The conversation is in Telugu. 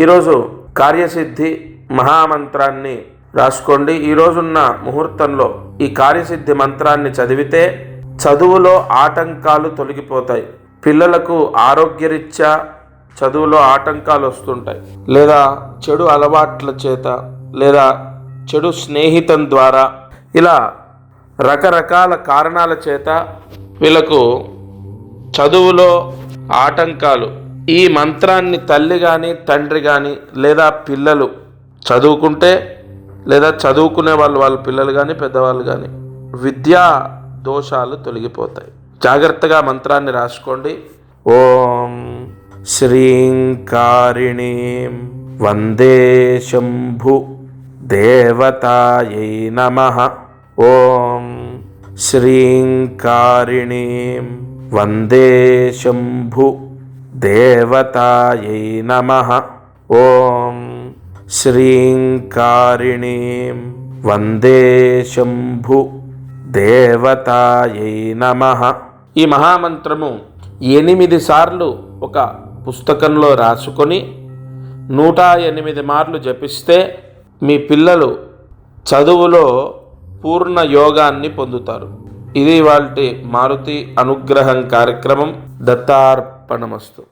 ఈరోజు కార్యసిద్ధి మహామంత్రాన్ని రాసుకోండి. ఈ రోజున్న ముహూర్తంలో ఈ కార్యసిద్ధి మంత్రాన్ని చదివితే చదువులో ఆటంకాలు తొలగిపోతాయి. పిల్లలకు ఆరోగ్యరీత్యా చదువులో ఆటంకాలు వస్తుంటాయి. లేదా చెడు అలవాట్ల చేత లేదా చెడు స్నేహితం ద్వారా ఇలా రకరకాల కారణాల చేత వీళ్ళకు చదువులో ఆటంకాలు ఈ మంత్రాన్ని తల్లి కానీ తండ్రి కానీ లేదా పిల్లలు చదువుకుంటే లేదా చదువుకునే వాళ్ళు వాళ్ళ పిల్లలు కానీ పెద్దవాళ్ళు కానీ విద్యా దోషాలు తొలగిపోతాయి. జాగ్రత్తగా మంత్రాన్ని రాసుకోండి. ఓం శ్రీంకారిణీ వందే శంభు దేవతాయై నమ. ఓం శ్రీంకారిణీం వందే శంభు దేవతాయై నమ. ఓం శ్రీంకారిణీం వందే శంభు. దేవతాయై నమ. ఈ మహామంత్రము ఎనిమిది సార్లు ఒక పుస్తకంలో రాసుకొని నూట ఎనిమిది మార్లు జపిస్తే మీ పిల్లలు చదువులో పూర్ణ యోగాన్ని పొందుతారు. ఇది వాళ్ళ మారుతి అనుగ్రహం కార్యక్రమం అర్పణమస్తు